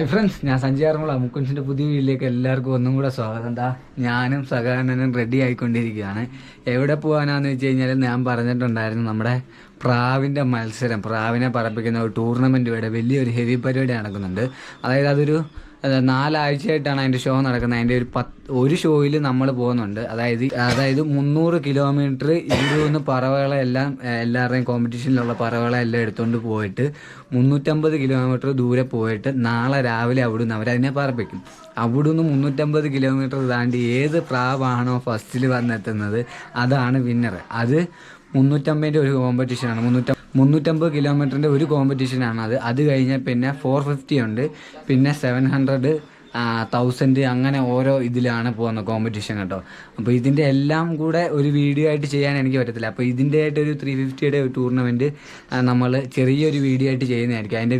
Hi friends ഞാൻ സഞ്ജയ് ആറന്മുള മുക്കുൻസിന്റെ പുതിയ വീട്ടിലേക്ക് എല്ലാവർക്കും ഒന്നും കൂടെ സ്വാഗതം. എന്താ ഞാനും സഹകരണനും റെഡി ആയിക്കൊണ്ടിരിക്കുകയാണ്. എവിടെ പോകാനാന്ന് വെച്ച് കഴിഞ്ഞാൽ ഞാൻ പറഞ്ഞിട്ടുണ്ടായിരുന്നു നമ്മുടെ പ്രാവിന്റെ മത്സരം പ്രാവിനെ പറപ്പിക്കുന്ന ഒരു ടൂർണമെന്റ് ഇവിടെ വലിയൊരു ഹെവി പരിപാടി നടക്കുന്നുണ്ട്. അതായത് അതൊരു അത് നാലാഴ്ചയായിട്ടാണ് അതിന്റെ ഷോ നടക്കുന്നത്. അതിന്റെ ഒരു പത്ത് ഒരു ഷോയിൽ നമ്മൾ പോകുന്നുണ്ട്. അതായത് അതായത് മുന്നൂറ് കിലോമീറ്റർ ഇരുപത് പറവകളെല്ലാം പറവകളെ എല്ലാം എല്ലാവരുടെയും കോമ്പറ്റീഷനിലുള്ള പറവകളെല്ലാം എടുത്തുകൊണ്ട് പോയിട്ട് മുന്നൂറ്റമ്പത് കിലോമീറ്റർ ദൂരെ പോയിട്ട് നാളെ രാവിലെ അവിടുന്ന് അവരതിനെ പറപ്പിക്കും അവിടുന്ന് മുന്നൂറ്റമ്പത് കിലോമീറ്റർ താണ്ടി ഏത് പ്രാവാണോ ഫസ്റ്റിൽ വന്നെത്തുന്നത് അതാണ് വിന്നർ അത് മുന്നൂറ്റമ്പതിന്റെ ഒരു കോമ്പറ്റീഷനാണ് മുന്നൂറ്റ മുന്നൂറ്റമ്പത് കിലോമീറ്ററിന്റെ ഒരു കോമ്പറ്റീഷനാണ് അത്. അത് കഴിഞ്ഞാൽ പിന്നെ ഫോർ ഫിഫ്റ്റി ഉണ്ട്. പിന്നെ സെവൻ ഹൺഡ്രഡ് തൗസൻഡ് അങ്ങനെ ഓരോ ഇതിലാണ് പോകുന്നത് കോമ്പറ്റീഷൻ കേട്ടോ. അപ്പോൾ ഇതിന്റെ എല്ലാം കൂടെ ഒരു വീഡിയോ ആയിട്ട് ചെയ്യാൻ എനിക്ക് പറ്റത്തില്ല. അപ്പോൾ ഇതിന്റെ ആയിട്ട് ഒരു ത്രീ ഫിഫ്റ്റിയുടെ ടൂർണമെന്റ് നമ്മൾ ചെറിയൊരു വീഡിയോ ആയിട്ട് ചെയ്യുന്നതായിരിക്കും. അതിന്റെ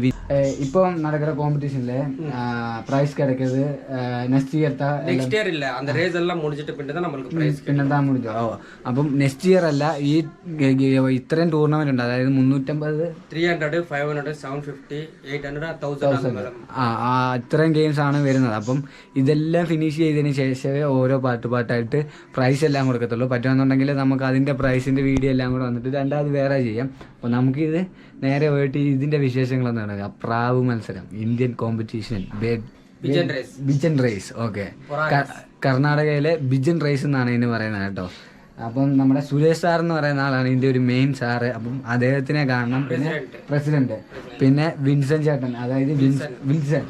ഇപ്പോൾ നടക്കുന്ന കോമ്പറ്റീഷനിലെ പ്രൈസ് കിടക്കുന്നത് നെക്സ്റ്റ് ഇയർത്തെ നെക്സ്റ്റ് ഇയർ ഇല്ല. അന്ത റേസ് എല്ലാം മുടിച്ചിട്ട് പിന്നെ പ്രൈസ് പിന്നെന്താ മുടിച്ചോ ഓ അപ്പം നെക്സ്റ്റ് ഇയർ അല്ല ഈ ഇത്രയും ടൂർണമെന്റ് ഉണ്ട്. അതായത് മുന്നൂറ്റമ്പത് three hundred five hundred seven fifty eight hundred ആ ഇത്രയും ഗെയിംസ് ആണ് വരുന്നത്. വരുന്നത് അപ്പം ഇതെല്ലാം ഫിനിഷ് ചെയ്തതിന് ശേഷമേ ഓരോ പാട്ട് പാട്ടായിട്ട് പ്രൈസ് എല്ലാം കൊടുക്കത്തുള്ളൂ. പറ്റുമെന്നുണ്ടെങ്കിൽ നമുക്ക് അതിന്റെ പ്രൈസിന്റെ വീഡിയോ എല്ലാം കൂടെ വന്നിട്ട് രണ്ടാമത് വേറെ ചെയ്യാം. അപ്പോൾ നമുക്കിത് നേരെ പോയിട്ട് ഇതിന്റെ വിശേഷങ്ങളൊന്നും നടക്കുക പ്രാവ് മത്സരം Indian competition pigeon race pigeon race okay കർണാടകയിലെ ബിജൻ റേസ് എന്നാണ് ഇതിന് പറയുന്നത് കേട്ടോ. അപ്പം നമ്മുടെ സുരേഷ് സാർ എന്ന് പറയുന്ന ആളാണ് ഇതിന്റെ ഒരു മെയിൻ സാറ് അപ്പം അദ്ദേഹത്തിനെ കാണണം. പിന്നെ പ്രസിഡന്റ് പിന്നെ വിൻസൺ ചേട്ടൻ അതായത് വിൽസൺ.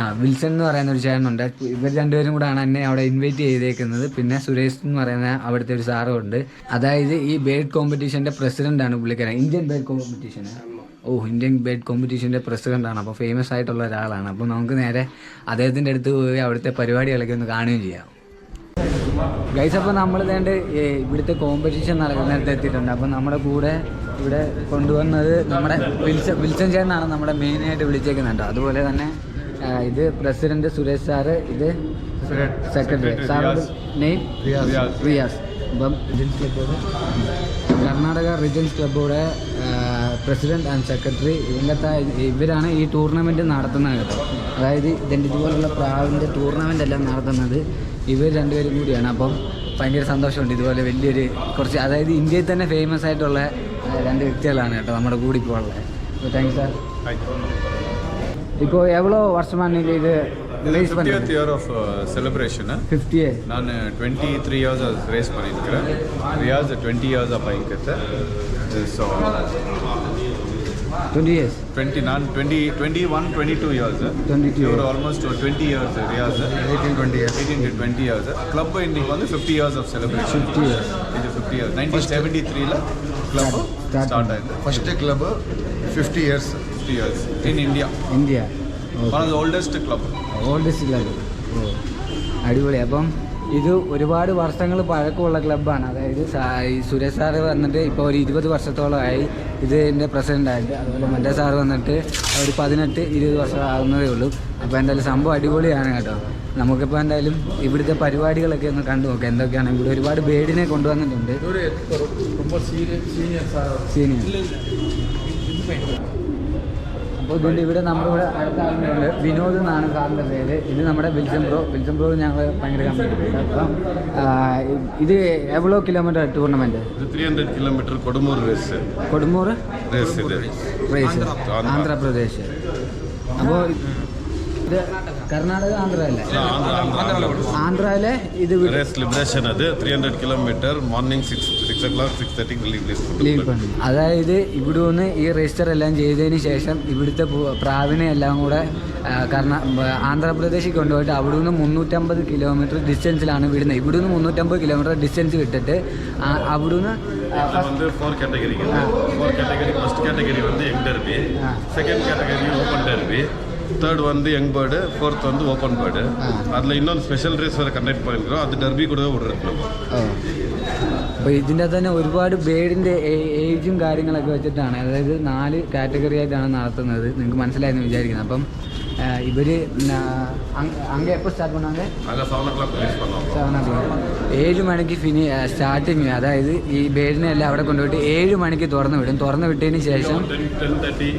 ആ വിൽസൺ എന്ന് പറയുന്ന ഒരു ചേട്ടനുണ്ട് ഇവർ രണ്ടുപേരും കൂടാണ് എന്നെ അവിടെ ഇൻവൈറ്റ് ചെയ്തേക്കുന്നത്. പിന്നെ സുരേഷ് എന്ന് പറയുന്ന അവിടുത്തെ ഒരു സാറും ഉണ്ട്. അതായത് ഈ ബേഡ് കോമ്പറ്റീഷന്റെ പ്രസിഡന്റ് ആണ് പുള്ളിക്കാരൻ. ഇന്ത്യൻ ബേഡ് കോമ്പറ്റീഷൻ ഓ ഇന്ത്യൻ ബേഡ് കോമ്പറ്റീഷന്റെ പ്രസിഡന്റാണ് അപ്പോൾ ഫേമസ് ആയിട്ടുള്ള ഒരാളാണ്. അപ്പോൾ നമുക്ക് നേരെ അദ്ദേഹത്തിന്റെ അടുത്ത് പോയി അവിടുത്തെ പരിപാടികളൊക്കെ ഒന്ന് കാണുകയും ചെയ്യാം. ഗൈസ് അപ്പോൾ നമ്മൾ ഇതേണ്ട് ഇവിടുത്തെ കോമ്പറ്റീഷൻ നടക്കുന്നിടത്ത് എത്തിയിട്ടുണ്ട്. അപ്പോൾ നമ്മുടെ കൂടെ ഇവിടെ കൊണ്ടുവന്നത് നമ്മുടെ വിൽസൺ വിൽസൺ ചേട്ടനാണ് നമ്മുടെ മെയിനായിട്ട് വിളിച്ചേക്കുന്നുണ്ട്. അതുപോലെ തന്നെ ഇത് പ്രസിഡന്റ് സുരേഷ് സാറ് ഇത് സെക്രട്ടറി സാറിന്റെ നെയിം റിയാസ് അപ്പം കർണാടക റീജൻസ് ക്ലബ്ബോടെ പ്രസിഡന്റ് ആൻഡ് സെക്രട്ടറി ഇവരുടെ ഇവരാണ് ഈ ടൂർണമെന്റ് നടത്തുന്നത്. കേട്ടോ അതായത് ഇതിന്റെ ഇതുപോലുള്ള പ്രാവിന്റെ ടൂർണമെന്റ് എല്ലാം നടത്തുന്നത് ഇവർ രണ്ടുപേരും കൂടിയാണ്. അപ്പം ഭയങ്കര സന്തോഷമുണ്ട്. ഇതുപോലെ വലിയൊരു കുറച്ച് അതായത് ഇന്ത്യയിൽ തന്നെ ഫേമസ് ആയിട്ടുള്ള രണ്ട് വ്യക്തികളാണ് കേട്ടോ നമ്മുടെ കൂടി ഇപ്പോൾ ഉള്ളത് അപ്പോൾ താങ്ക് സാർ ഇപ്പോൾ എവ്വളോ വർഷമാണ് ഇത് release fiftieth year of celebration fifty ನಾನು ಟ್ವೆಂಟಿ ತ್ರೀ ಇಯರ್ಸ್ ರೇಸ್ ಮಾಡಿರ್ತೀನಿ ರಿಯಾಜ್ ಟ್ವೆಂಟಿ ಇಯರ್ಸ್ ಅಪ್ಪ ಇಕ್ಕತ್ತೆ ಟ್ವೆಂಟಿ ಇಯರ್ಸ್ ಟ್ವೆಂಟಿ ನಾನು twenty twenty one twenty two years twenty two ಇವರು almost twenty years Riyaz eighteen twenty years eighteen to twenty years club இன்னைக்கு வந்து fifty years of celebration fifty years இது fifty years nineteen seventy த்ரீல club start ஆகுது first club fifty years fifty years in India India one of the oldest club oldest club அடிபொலி அப்போ ഇത് ഒരുപാട് വർഷങ്ങൾ പഴക്കമുള്ള ക്ലബ്ബാണ് അതായത് സുരേഷ് സാറ് വന്നിട്ട് ഇപ്പോൾ ഒരു ഇരുപത് വർഷത്തോളമായി ഇത് എന്റെ പ്രസിഡന്റായിട്ട് അതുപോലെ മറ്റേ സാറ് വന്നിട്ട് ഒരു പതിനെട്ട് ഇരുപത് വർഷം ആകുന്നതേ ഉള്ളൂ. അപ്പോൾ എന്തായാലും സംഭവം അടിപൊളിയാണ് കേട്ടോ. നമുക്കിപ്പോൾ എന്തായാലും ഇവിടുത്തെ പരിപാടികളൊക്കെ ഒന്ന് കണ്ടു നോക്കാം. എന്തൊക്കെയാണ്? ഇവിടെ ഒരുപാട് ബേഡിനെ കൊണ്ടുവന്നിട്ടുണ്ട്. സീനിയർ അപ്പോൾ ഇതിന്റെ ഇവിടെ നമ്മുടെ ഇവിടെ അടുത്ത വിനോദ് എന്നാണ് സാറിന്റെ പേര്. ഇത് നമ്മുടെ വിൽസം ബ്രോ. വിൽസം ബ്രോ ഞങ്ങൾ ഭയങ്കര അപ്പം ഇത് എവ്വളോ kilometre tournament three hundred kilometre Kodumur race Kodumur? Race race Andhra Pradesh. അപ്പോൾ ഇത് കർണാടക ആന്ധ്രയല്ലേ ആന്ധ്രയിലെ ഇത് ലിബറേഷൻ അത് three hundred kilometre morning six o'clock six തേർട്ടിക്ക് അതായത് ഇവിടെ നിന്ന് ഈ രജിസ്റ്റർ എല്ലാം ചെയ്തതിന് ശേഷം ഇവിടുത്തെ പ്രാവിനെ എല്ലാം കൂടെ കർണാ ആന്ധ്രാപ്രദേശിൽ കൊണ്ടുപോയിട്ട് അവിടെ നിന്ന് മുന്നൂറ്റമ്പത് കിലോമീറ്റർ ഡിസ്റ്റൻസിലാണ് വിടുന്നത്. ഇവിടെ നിന്ന് മുന്നൂറ്റമ്പത് കിലോമീറ്റർ ഡിസ്റ്റൻസ് വിട്ടിട്ട് അവിടെ നിന്ന് வந்து category category four category category category வந்து young derby second category third வந்து யங் பேர்டு ஃபோர்த் வந்து ஓப்பன் பேர்டு. அதில் இன்னொன்று ஸ்பெஷல் ரேஸ் வேறு கண்டக்ட் பண்ணியிருக்கிறோம் அது டர்பி கூட ഓ അപ്പോൾ ഇതിൻ്റെ തന്നെ ഒരുപാട് ബേഡിൻ്റെ ഏജും കാര്യങ്ങളൊക്കെ വെച്ചിട്ടാണ് അതായത് നാല് കാറ്റഗറി ആയിട്ടാണ് നടത്തുന്നത് നിങ്ങൾക്ക് മനസ്സിലായെന്ന് വിചാരിക്കുന്നത് അപ്പം அஹ், இவரு நான் அங்க- அங்க எப்போ ஸ்டார்ட் பண்ணாங்க அங்கே செவன் ஓ கிளாக் ரிலீஸ் பண்ணுவாங்க സെവൻ ഓ ക്ലോക്ക് ഏഴ് മണിക്ക് ഫിനി സ്റ്റാർട്ടിങ് അതായത് ഈ ബേഡിനെ എല്ലാം അവിടെ കൊണ്ടുപോയിട്ട് ഏഴ് മണിക്ക് തുറന്നു വിടും തുറന്നു വിട്ടതിന് ശേഷം ten ten thirty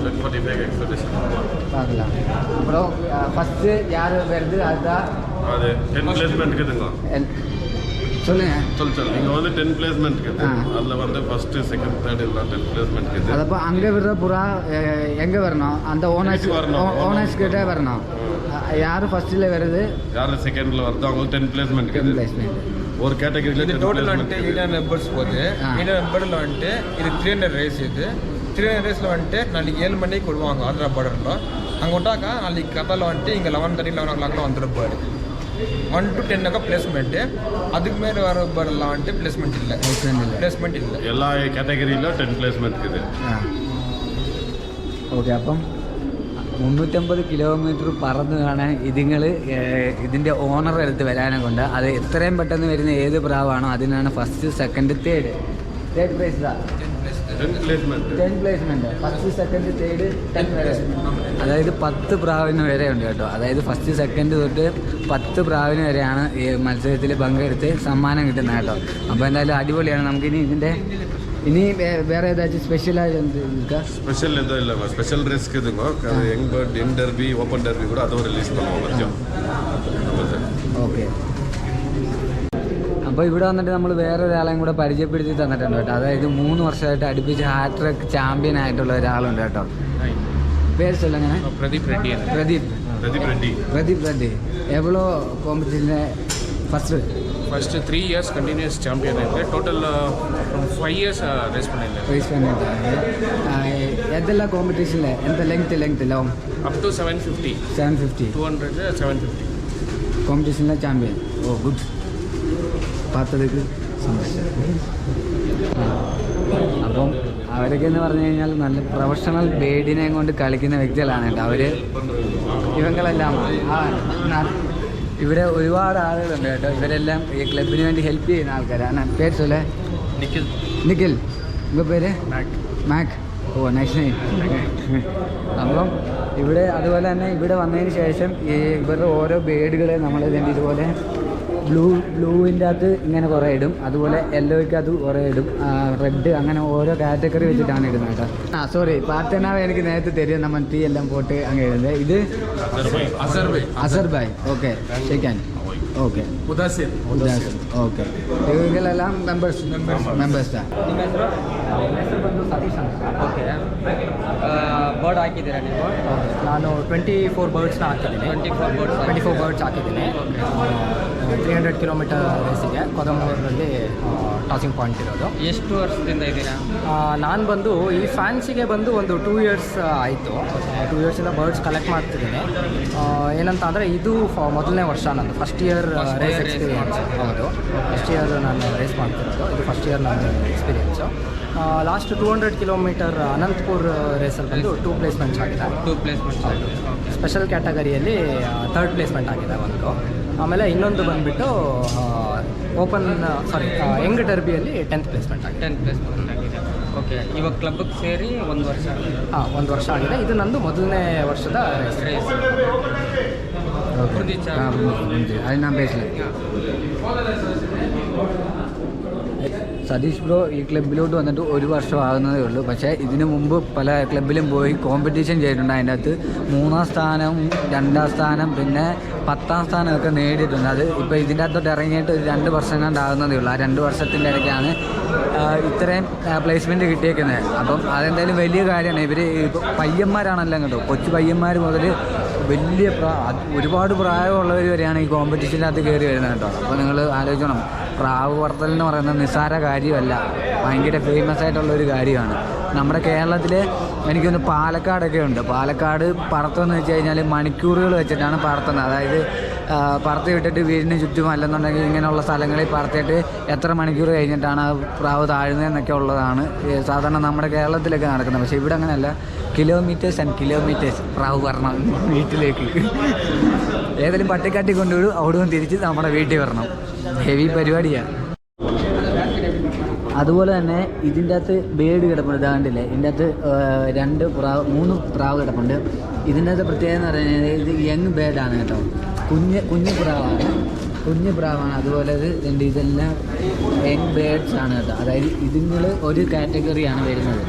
ten forty five expectation பண்ணுவாங்க பார்க்கலாம் அப்புறம் ஃபஸ்ட்டு யார் வருது அதுதான் அது டென் பிளேஸ்மெண்ட் இருக்குதுங்க எல்- சொல்லுங்க. சொல்லு சொல்லு. இங்க வந்து 10 பிளேஸ்மென்ட் கேட்டு வந்து ஃபர்ஸ்ட் செகண்ட் தேர்ட் எல்லாம் 10 பிளேஸ்மென்ட் கேட்டு. அதப்ப அங்க விடுற புறா எங்க வரணும்? அந்த ஓனர்ஸ் ஓனர்ஸ் கிட்ட வரணும். யார் ஃபர்ஸ்ட்ல வருது? யார் செகண்ட்ல வருது அவங்களுக்கு 10 பிளேஸ்மென்ட் கேட்டு. பிளேஸ்மென்ட் ஒரு கேட்டகரியில டோட்டல் வந்துட்டு எயிட் மெம்பர்ஸ் போகுது. எயிட் மெம்பர்ல வந்துட்டு இது த்ரீ ஹண்ட்ரட் ரேஸ் இது. த்ரீ ஹண்ட்ரட் ரேஸில் வந்துட்டு நாளைக்கு ஏழு மணிக்கு விடுவாங்க ஆந்திரா பார்டரில் அங்கே விட்டாக்கா நாளைக்கு கதாவில் வந்துட்டு இங்கே லெவன் தேர்ட்டி லெவன் ஓ கிளாக்லாம் வந்துருப்பாரு. ಒನ್ ಟು ಟೆನ್ ಆಗ ಪ್ಲೇಸ್ಮೆಂಟ್ ಅದಕ್ಕೆ ಮೇಲೆ ಬರಲ್ಲ ಅಂತ ಪ್ಲೇಸ್ಮೆಂಟ್ ഇല്ല. പ്ലേസ്മെന്റ് ഇല്ല. എല്ലാ കാറ്റഗറിയിലും ടെൻ പ്ലേസ്മെന്റ് ഇത്. ആ. ഓക്കെ അപ്പം മുന്നൂറ്റമ്പത് കിലോമീറ്റർ പറന്ന് കാണാൻ ഇതിങ്ങൾ ഇതിന്റെ ഓണർ അടുത്ത് വരാനെ കൊണ്ട്. അത് എത്രയും പെട്ടെന്ന് വരുന്ന ഏത് പ്രാവാണോ അതിനാണ് first second third third prize placement first second third placement അതായത് പത്ത് പ്രാവിന് വരെ ഉണ്ട് കേട്ടോ. അതായത് ഫസ്റ്റ് സെക്കൻഡ് തൊട്ട് പത്ത് പ്രാവിന് വരെയാണ് ഈ മത്സരത്തിൽ പങ്കെടുത്ത് സമ്മാനം കിട്ടുന്നത് കേട്ടോ. അപ്പോൾ എന്തായാലും അടിപൊളിയാണ്. നമുക്കിനി ഇതിന്റെ ഇനി വേറെ ഏതാച്ചും സ്പെഷ്യൽ സ്പെഷ്യൽ ஸ்பெஷல் எதுவும் இல்ல സ്പെഷ്യൽ ரிஸ்க் இதுங்க young bird in derby open derby கூட അപ്പോൾ ഇവിടെ വന്നിട്ട് നമ്മൾ വേറെ ഒരാളെയും കൂടെ പരിചയപ്പെടുത്തി തന്നിട്ടുണ്ട് കേട്ടോ. അതായത് മൂന്ന് വർഷമായിട്ട് അടുപ്പിച്ച് ഹാട്രിക് ചാമ്പ്യൻ ആയിട്ടുള്ള ഒരാളുണ്ട് കേട്ടോ. പേര് ചൊല്ലങ്ങനെ പ്രദീപ് റെഡ്ഡി പ്രദീപ്. പ്രദീപ് റെഡ്ഡി. പ്രദീപ് എവ്വളോ കോമ്പറ്റീഷന്റെ first first three years continuous champion இருக்குது டோட்டல் ஃபைவ் இயர்ஸ் ரேஸ் பண்ணியிருந்தேன். ரேஸ் பண்ணியிருந்தாங்க எதெல்லாம் காம்படிஷனில் எந்த லெங்க்த் லெங்க்த் எல்லாம் up to seven fifty seven fifty two hundred seven fifty காம்படிஷனில் சாம்பியன் ஓ പാത്രത്തേക്ക് അപ്പം അവരൊക്കെ എന്ന് പറഞ്ഞു കഴിഞ്ഞാൽ നല്ല പ്രൊഫഷണൽ ബേഡിനെ കൊണ്ട് കളിക്കുന്ന വ്യക്തികളാണ് കേട്ടോ. അവർ ഇവങ്ങളെല്ലാം ഇവിടെ ഒരുപാട് ആളുകളുണ്ട് കേട്ടോ. ഇവരെല്ലാം ഈ ക്ലബിന് വേണ്ടി ഹെൽപ്പ് ചെയ്യുന്ന ആൾക്കാരാണ് പേര് ചൊല്ലേ നിഖിൽ. നിഖിൽ പേര്? മാക്. ഓ നൈസ് അപ്പം ഇവിടെ അതുപോലെ തന്നെ ഇവിടെ വന്നതിന് ശേഷം ഈ ഇവരുടെ ഓരോ ബേഡുകളെ നമ്മളിതിന്റെ ഇതുപോലെ ബ്ലൂ ബ്ലൂവിന്റെ അകത്ത് ഇങ്ങനെ കുറേ ഇടും. അതുപോലെ യെല്ലോയ്ക്ക് അത് കുറേ ഇടും. റെഡ് അങ്ങനെ ഓരോ കാറ്റഗറി വെച്ചിട്ടാണ് ഇടുന്നത് കേട്ടോ. ആ സോറി പാർട്ടനാവ് എനിക്ക് നേരത്തെ തരും നമ്മൾ തീ എല്ലാം പോട്ട് അങ്ങനെ ഇടുന്നത് ഇത് അസർബായ് ഓക്കെ ശരിക്കാൻ ഓക്കെ ഓക്കെ ഇവരെല്ലാം മെമ്പേഴ്സ് മെമ്പേഴ്സാണ് ಓಕೆ ಬರ್ಡ್ ಹಾಕಿದ್ದೀರಾ ನೀವು? ನಾನು ಟ್ವೆಂಟಿ ಫೋರ್ ಬರ್ಡ್ಸ್ನ ಹಾಕಿದ್ದೀನಿ. Twenty four birds twenty four birds ಹಾಕಿದ್ದೀನಿ ತ್ರೀ ಹಂಡ್ರೆಡ್ ಕಿಲೋಮೀಟರ್ ರೇಸಿಗೆ ಕೊದಮೂರಲ್ಲಿ ಟಾಸಿಂಗ್ ಪಾಯಿಂಟ್ ಇರೋದು. ಎಷ್ಟು ವರ್ಷದಿಂದ ಇದ್ದೀರಾ? ನಾನು ಬಂದು ಈ ಫ್ಯಾನ್ಸಿಗೆ ಬಂದು ಒಂದು ಟೂ ಇಯರ್ಸ್ ಆಯಿತು. ಟೂ ಇಯರ್ಸಿಂದ ಬರ್ಡ್ಸ್ ಕಲೆಕ್ಟ್ ಮಾಡ್ತಿದ್ದೀನಿ. ಆ, ಏನಂತ ಅಂದರೆ ಇದು ಮೊದಲನೇ ವರ್ಷ ನಾನು ಫಸ್ಟ್ ಇಯರ್ ರೇಸ್ ಎಕ್ಸ್ಪೀರಿಯನ್ಸ್ ಹೌದು. ಫಸ್ಟ್ ಇಯರ್ ನಾನು ರೇಸ್ ಮಾಡ್ತಿರೋದು. ಇದು ಫಸ್ಟ್ ಇಯರ್ ನನ್ನ experience last two hundred kilometre Anantapur ರೇಸಲ್ಲಿ ಬಂದು ಟೂ ಪ್ಲೇಸ್ಮೆಂಟ್ಸ್ ಆಗಿದೆ. ಟೂ ಪ್ಲೇಸ್ಮೆಂಟ್ಸ್ ಸ್ಪೆಷಲ್ ಕ್ಯಾಟಗರಿಯಲ್ಲಿ ಥರ್ಡ್ ಪ್ಲೇಸ್ಮೆಂಟ್ ಆಗಿದೆ ಒಂದು. ಆಮೇಲೆ ಇನ್ನೊಂದು ಬಂದುಬಿಟ್ಟು ಓಪನ್ ಸಾರಿ ಯಂಗ್ ಡರ್ಬಿಯಲ್ಲಿ ಟೆಂತ್ ಪ್ಲೇಸ್ಮೆಂಟ್ ಆಗಿದೆ. ಟೆಂತ್ ಪ್ಲೇಸ್ಮೆಂಟ್ ಆಗಿದೆ. ಓಕೆ ಇವಾಗ ಕ್ಲಬ್ಗೆ ಸೇರಿ ಒಂದು ವರ್ಷ ಹಾಂ ಒಂದು ವರ್ಷ ಆಗಿದೆ. ಇದು ನಂದು ಮೊದಲನೇ ವರ್ಷದ ರೇಸ್ ರೇಸ್ സതീഷ് ബ്രോ ഈ ക്ലബിലോട്ട് വന്നിട്ട് ഒരു വർഷം ആകുന്നതേ ഉള്ളൂ. പക്ഷേ ഇതിനു മുമ്പ് പല ക്ലബിലും പോയി കോമ്പറ്റീഷൻ ചെയ്തിട്ടുണ്ട്. അതിന്റെ അകത്ത് മൂന്നാം സ്ഥാനം രണ്ടാം സ്ഥാനം പിന്നെ പത്താം സ്ഥാനമൊക്കെ നേടിയിട്ടുണ്ട്. അത് ഇപ്പോൾ ഇതിന്റെ അകത്തോട്ട് ഇറങ്ങിയിട്ട് ഒരു രണ്ട് വർഷം കണ്ടാകുന്നതേ ഉള്ളൂ. ആ രണ്ട് വർഷത്തിന്റെ ഇടയ്ക്കാണ് ഇത്രയും പ്ലേസ്മെന്റ് കിട്ടിയേക്കുന്നത്. അപ്പം അതെന്തായാലും വലിയ കാര്യമാണ്. ഇവർ പയ്യന്മാരാണല്ലോ കേട്ടോ കൊച്ചു പയ്യന്മാർ മുതൽ വലിയ ഒരുപാട് പ്രായമുള്ളവർ വരെയാണ് ഈ കോമ്പറ്റീഷനകത്ത് കയറി വരുന്നത് കേട്ടോ. അപ്പോൾ നിങ്ങൾ ആലോചിക്കണം പ്രാവ് വളർത്തൽ എന്ന് പറയുന്നത് നിസ്സാര കാര്യമല്ല. ഭയങ്കര ഫേമസ് ആയിട്ടുള്ള ഒരു കാര്യമാണ്. നമ്മുടെ കേരളത്തിൽ എനിക്കൊന്ന് പാലക്കാടൊക്കെ ഉണ്ട്. പാലക്കാട് പറത്തെന്ന് വെച്ച് കഴിഞ്ഞാൽ മണിക്കൂറുകൾ വെച്ചിട്ടാണ് പറത്തുന്നത്. അതായത് പറത്ത് വിട്ടിട്ട് വീടിന് ചുറ്റും അല്ലെന്നുണ്ടെങ്കിൽ ഇങ്ങനെയുള്ള സ്ഥലങ്ങളിൽ പറത്തിയിട്ട് എത്ര മണിക്കൂർ കഴിഞ്ഞിട്ടാണ് പ്രാവ് താഴുന്നതെന്നൊക്കെ ഉള്ളതാണ്. സാധാരണ നമ്മുടെ കേരളത്തിലൊക്കെ നടക്കുന്നത്. പക്ഷേ ഇവിടെ അങ്ങനെയല്ല. കിലോമീറ്റേഴ്സ് ആൻഡ് കിലോമീറ്റേഴ്സ് പ്രാവ് വരണം വീട്ടിലേക്ക്. ഏതെങ്കിലും പട്ടിക്കാട്ടി കൊണ്ടുവിടും നിന്ന് തിരിച്ച് നമ്മുടെ വീട്ടിൽ വരണം. ഹെവി പരിപാടിയാണ് അതുപോലെ തന്നെ ഇതിന്റെ അകത്ത് ബേഡ് കിടപ്പുണ്ട് ഇതാണ്ടില്ലേ ഇതിന്റെ അകത്ത് രണ്ട് പ്രാവ് മൂന്ന് പ്രാവ് കിടപ്പുണ്ട്. ഇതിന്റെ അകത്ത് പ്രത്യേകത എന്ന് പറയുന്നത് ഇത് യങ് ബേഡാണ് കേട്ടോ. കുഞ്ഞ് കുഞ്ഞ് പ്രാവാണ്. കുഞ്ഞ് പ്രാവാണ്. അതുപോലെ ഇത് ഇതെല്ലാം യങ് ബേഡ്സ് ആണ് കേട്ടോ. അതായത് ഇതുങ്ങൾ ഒരു കാറ്റഗറിയാണ് വരുന്നത്.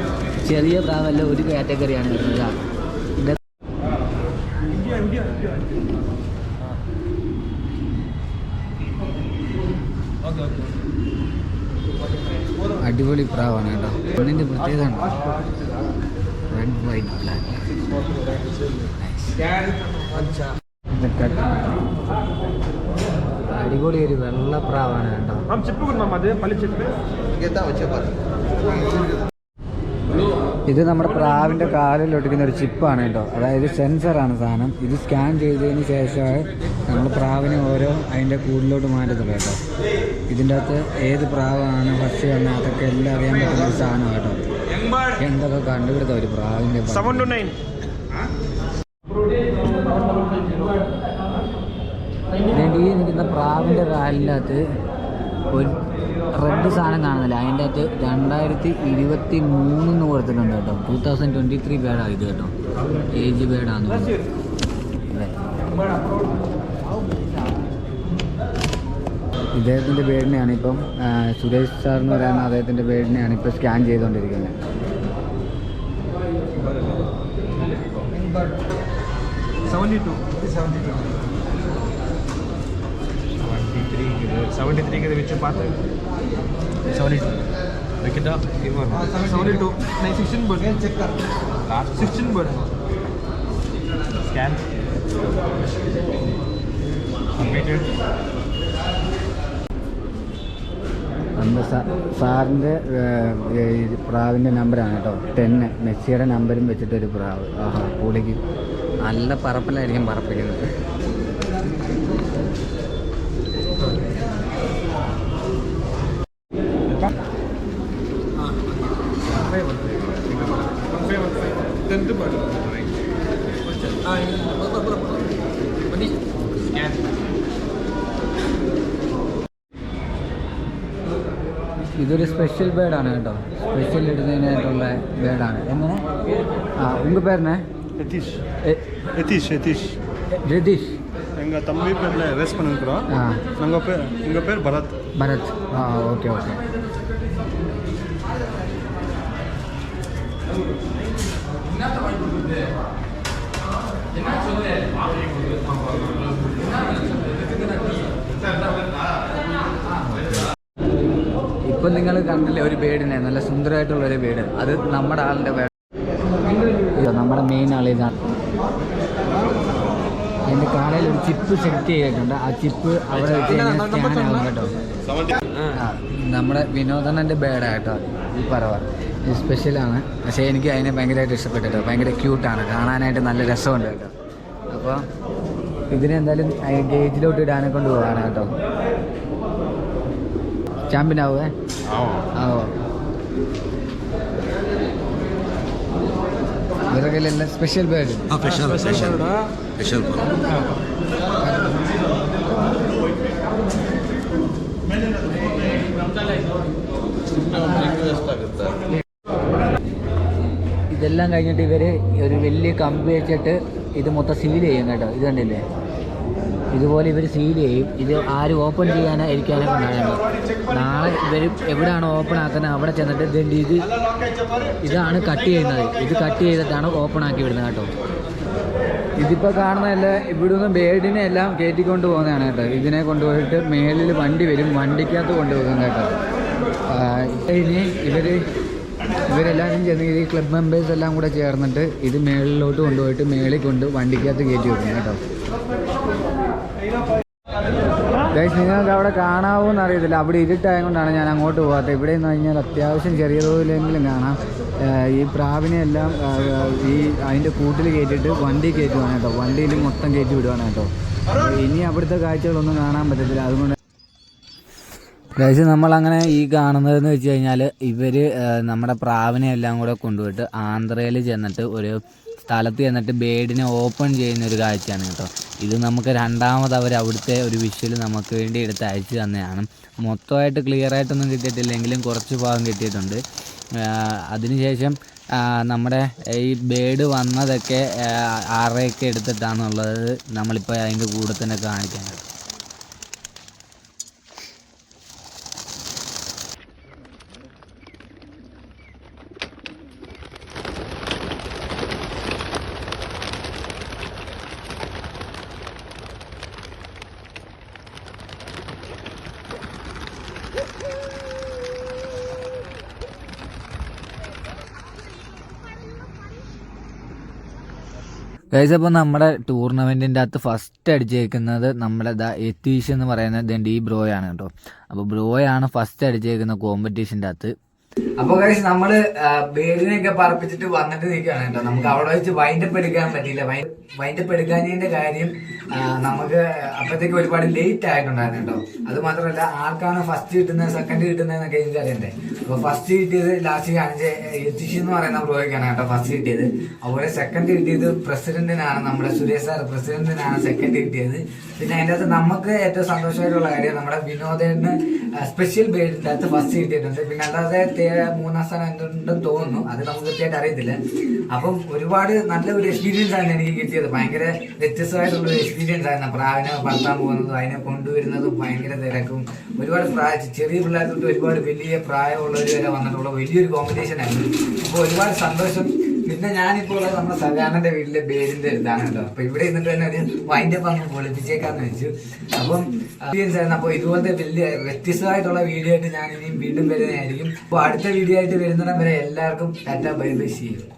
ചെറിയ പ്രാവല്ല ഒരു കാറ്റഗറിയാണ് വരുന്നത് ആ. ഇതിന്റെ അടിപൊളി പ്രാവാണ് കേട്ടോ. പെണ്ണിന്റെ പ്രത്യേകത റെഡ് വൈറ്റ് ബ്ലാക്ക് അടിപൊളി ഒരു വെള്ള പ്രാവാണ് കേട്ടോ. ഇത് നമ്മുടെ പ്രാവിന്റെ കാലിലൊട്ടിക്കുന്ന ഒരു ചിപ്പാണ് കേട്ടോ. അതായത് സെൻസറാണ് സാധനം. ഇത് സ്കാൻ ചെയ്തതിന് ശേഷമാണ് നമ്മൾ പ്രാവിനെ ഓരോ അതിന്റെ കൂടിലോട്ട് മാറ്റത്തുള്ളൂ കേട്ടോ. ഇതിന്റെ അകത്ത് ഏത് പ്രാവാണ് പക്ഷി വന്ന അതൊക്കെ എല്ലാം അറിയാൻ പറ്റുന്ന ഒരു സാധനം കേട്ടോ. എന്തൊക്കെ കണ്ടുപിടുത്ത ഒരു പ്രാവിന്റെ ഈ നിൽക്കുന്ന പ്രാവിന്റെ കാലിന്റെ അകത്ത് ഒരു റെഡ് സാധനം കാണുന്നില്ല. അതിന്റെ അകത്ത് രണ്ടായിരത്തി ഇരുപത്തി മൂന്നിന്ന് കൊടുത്തിട്ടുണ്ട് കേട്ടോ. ടൂ തൗസൻഡ് ട്വന്റി ത്രീ ബേഡാണ് ഇത് കേട്ടോ. ഏജ് ബേഡാന്ന് തോന്നുന്നു. ഇദ്ദേഹത്തിന്റെ പേരിനെയാണ് ഇപ്പം സുരേഷ് സാർ എന്ന് പറയുന്ന അദ്ദേഹത്തിന്റെ പേരിനെയാണ് ഇപ്പം സ്കാൻ ചെയ്തുകൊണ്ടിരിക്കുന്നത്. സെവന്റി നമ്മുടെ സാറിന്റെ പ്രാവിന്റെ നമ്പറാണ് കേട്ടോ. ടെന്ന്. മെസ്സിയുടെ നമ്പരും വെച്ചിട്ടൊരു പ്രാവ്. ആഹാ പുള്ളിക്ക് നല്ല പറപ്പിലായിരിക്കും പറപ്പിക്കുന്നത്. ഇതൊരു സ്പെഷ്യൽ ബേഡാണ് കേട്ടോ. സ്പെഷ്യൽ ഇടുന്നതിനായിട്ടുള്ള ബേഡാണ് എങ്ങനെ? ആ ഉങ്ക പേരനെ எதிஷ் எதிஷ் எதிஷ் ரெதிஷ் எங்கள் தம்பி பேரில் ரேஸ் பண்ணிருக்கிறோம் ஆ நாங்கள் பேர் உங்கள் பேர் பரத் பரத் ஆ ஓகே ஓகே என்ன சொல்லு ഇപ്പം നിങ്ങൾ കണ്ടില്ലേ ഒരു ബേഡിനെ നല്ല സുന്ദരമായിട്ടുള്ള ഒരു ബേഡ് അത് നമ്മുടെ ആളിന്റെ ബേഡ് നമ്മുടെ മെയിൻ ആളിതാണ് ഇതാണ്. എന്റെ കാലയിൽ ഒരു ചിപ്പ് സെറ്റ് ചെയ്തിട്ടുണ്ട്. ആ ചിപ്പ് അവിടെ വെച്ച് കഴിഞ്ഞാൽ സ്കാൻ ആകും കേട്ടോ. നമ്മുടെ വിനോദനന്റെ ബേഡായിട്ടോ ഈ പറവ. സ്പെഷ്യലാണ് പക്ഷേ എനിക്ക് അതിനെ ഭയങ്കരമായിട്ട് ഇഷ്ടപ്പെട്ടു കേട്ടോ. ഭയങ്കര ക്യൂട്ടാണ് കാണാനായിട്ട് നല്ല രസമുണ്ട് കേട്ടോ. അപ്പോൾ ഇതിനെന്തായാലും ഗേജിലോട്ട് ഇടാനെ കൊണ്ട് പോകാനാണ് കേട്ടോ. ചാമ്പ്യൻ ಸ್ಪೆಷಲ್ ആവോ ಸ್ಪೆಷಲ್ സ്പെഷ്യൽ ಸ್ಪೆಷಲ್ ഇതെല്ലാം കഴിഞ്ഞിട്ട് ഇവർ ഒരു വലിയ കമ്പി വെച്ചിട്ട് ഇത് മൊത്തം സീൽ ചെയ്യും കേട്ടോ. ഇത് കണ്ടില്ലേ? ഇതുപോലെ ഇവർ സീൽ ചെയ്യും. ഇത് ആരും ഓപ്പൺ ചെയ്യാനോ ഇരിക്കാനോ ഉണ്ടാകുന്നത് നാളെ ഇവർ എവിടെയാണോ ഓപ്പൺ ആക്കുന്നത് അവിടെ ചെന്നിട്ട് ഇതിന്റെ ഇത് ഇതാണ് കട്ട് ചെയ്യുന്നത്. ഇത് കട്ട് ചെയ്തിട്ടാണ് ഓപ്പൺ ആക്കി വിടുന്നത് കേട്ടോ. ഇതിപ്പോൾ കാണുന്നതല്ല ഇവിടുന്ന് ബേഡിനെ എല്ലാം കയറ്റിക്കൊണ്ട് പോകുന്നതാണ് കേട്ടോ. ഇതിനെ കൊണ്ടുപോയിട്ട് മേളിൽ വണ്ടി വരും. വണ്ടിക്കകത്ത് കൊണ്ടുപോകും കേട്ടോ. ഇനി ഇവർ ഇവരെല്ലാവരും ചെന്ന് ഈ ക്ലബ് മെമ്പേഴ്സ് എല്ലാം കൂടെ ചേർന്നിട്ട് ഇത് മേളിലോട്ട് കൊണ്ടുപോയിട്ട് മേളിൽ കൊണ്ട് വണ്ടിക്കകത്ത് കയറ്റി വെക്കും കേട്ടോ. നിങ്ങൾക്ക് അവിടെ കാണാവോ എന്നറിയത്തില്ല അവിടെ ഇരുട്ടായതുകൊണ്ടാണ് ഞാൻ അങ്ങോട്ട് പോകാത്തത്. ഇവിടെ എന്ന് കഴിഞ്ഞാൽ അത്യാവശ്യം ചെറിയ തോതിലെങ്കിലും കാണാം. ഈ പ്രാവിനെ എല്ലാം ഈ അതിന്റെ കൂട്ടിൽ കയറ്റിയിട്ട് വണ്ടി കയറ്റുവാണ് കേട്ടോ. വണ്ടിയിൽ മൊത്തം കയറ്റി വിടുവാണ് കേട്ടോ. ഇനി അവിടുത്തെ കാഴ്ചകളൊന്നും കാണാൻ പറ്റത്തില്ല. അതുകൊണ്ട് ഗൈസ് നമ്മളങ്ങനെ ഈ കാണുന്നതെന്ന് വെച്ച് കഴിഞ്ഞാൽ ഇവർ നമ്മുടെ പ്രാവിനെ എല്ലാം കൂടെ കൊണ്ടുപോയിട്ട് ആന്ധ്രയിൽ ചെന്നിട്ട് ഒരു സ്ഥലത്ത് ചെന്നിട്ട് ബേഡിനെ ഓപ്പൺ ചെയ്യുന്ന ഒരു കാഴ്ചയാണ് കേട്ടോ. ഇത് നമുക്ക് രണ്ടാമത് അവർ അവിടുത്തെ ഒരു വിഷ്വൽ നമുക്ക് വേണ്ടി എടുത്ത് അയച്ചു തന്നെയാണ്. മൊത്തമായിട്ട് ക്ലിയർ ആയിട്ടൊന്നും കിട്ടിയിട്ടില്ലെങ്കിലും കുറച്ച് ഭാഗം കിട്ടിയിട്ടുണ്ട്. അതിനുശേഷം നമ്മുടെ ഈ ബേഡ് വന്നതൊക്കെ ആറയൊക്കെ എടുത്തിട്ടാണുള്ളത് നമ്മളിപ്പോൾ അതിന്റെ കൂടെ തന്നെ കാണിക്കുന്നത് ഗൈസ് അപ്പോൾ നമ്മുടെ ടൂർണമെന്റിന്റെ അകത്ത് ഫസ്റ്റ് അടിച്ചേക്കുന്നത് നമ്മുടെ ദ എത്തീഷ് എന്ന് പറയുന്നത് ദണ്ട് ഈ ബ്രോയാണ് കേട്ടോ. അപ്പോൾ ബ്രോയാണ് ഫസ്റ്റ് അടിച്ചേക്കുന്ന കോമ്പറ്റീഷന്റെ അകത്ത് അപ്പോൾ കഴിച്ച് നമ്മൾ ബേഡിനെയൊക്കെ പറപ്പിച്ചിട്ട് വന്നിട്ട് നിൽക്കുകയാണ് കേട്ടോ. നമുക്ക് അവിടെ വെച്ച് വൈൻഡപ്പ് എടുക്കാൻ പറ്റിയില്ല. വൈൻഡപ്പ് എടുക്കാഞ്ഞതിന്റെ കാര്യം നമുക്ക് അപ്പോഴത്തേക്ക് ഒരുപാട് ലേറ്റ് ആയിട്ടുണ്ടായിരുന്നു കേട്ടോ. അത് മാത്രമല്ല ആർക്കാണ് ഫസ്റ്റ് കിട്ടുന്നത് സെക്കൻഡ് കിട്ടുന്നതെന്നൊക്കെ എനിക്ക് അറിയണ്ടേ? അപ്പൊ ഫസ്റ്റ് കിട്ടിയത് ലാസ്റ്റ് അഞ്ച് യതീഷ് എന്ന് പറയുന്ന ബ്രോയ്ക്കാണ് കേട്ടോ ഫസ്റ്റ് കിട്ടിയത്. അതുപോലെ സെക്കൻഡ് കിട്ടിയത് പ്രസിഡന്റിനാണ് നമ്മുടെ സുരേഷ് സാർ പ്രസിഡന്റിനാണ് സെക്കൻഡ് കിട്ടിയത്. പിന്നെ അതിന്റെ അകത്ത് നമുക്ക് ഏറ്റവും സന്തോഷമായിട്ടുള്ള കാര്യം നമ്മുടെ വിനോദേന് സ്പെഷ്യൽ ബേഡിന്റെ അകത്ത് ഫസ്റ്റ് കിട്ടിയിട്ടുണ്ട്. പിന്നെ അല്ലാതെ മൂന്നാം സ്ഥാനം എന്തുണ്ടെന്ന് തോന്നുന്നു. അത് നമുക്ക് കൃത്യമായിട്ട് അറിയത്തില്ല. അപ്പം ഒരുപാട് നല്ല ഒരു എക്സ്പീരിയൻസ് ആണ് എനിക്ക് കിട്ടിയത്. ഭയങ്കര വ്യത്യസ്തമായിട്ടുള്ള ഒരു എക്സ്പീരിയൻസ് ആയിരുന്നു പ്രാവിനെ വളർത്താൻ പോകുന്നതും അതിനെ കൊണ്ടുവരുന്നതും ഭയങ്കര തിരക്കും. ഒരുപാട് പ്രായ ചെറിയ പിള്ളേർ തൊട്ട് ഒരുപാട് വലിയ പ്രായമുള്ളവർ വരെ വന്നിട്ടുള്ള വലിയൊരു കോമ്പറ്റീഷൻ ആയിരുന്നു. അപ്പോൾ ഒരുപാട് സന്തോഷം പിന്നെ ഞാനിപ്പോ നമ്മുടെ സജാനന്റെ വീട്ടിലെ ബേരിന്റെ കേട്ടോ അപ്പൊ ഇവിടെ ഇന്നിട്ട് തന്നെ ഒരു വൈൻഡപ്പ് അങ്ങ് പൊളിപ്പിച്ചേക്കാന്ന് വെച്ചു. അപ്പം ആയിരുന്നു അപ്പോൾ ഇതുപോലത്തെ വലിയ വ്യത്യസ്തമായിട്ടുള്ള വീഡിയോ ആയിട്ട് ഞാൻ ഇനിയും വീണ്ടും വരുന്നതായിരിക്കും. അപ്പോൾ അടുത്ത വീഡിയോ ആയിട്ട് വരുന്നിടം വരെ എല്ലാവർക്കും ടാറ്റ ബൈ ബൈ ചെയ്യും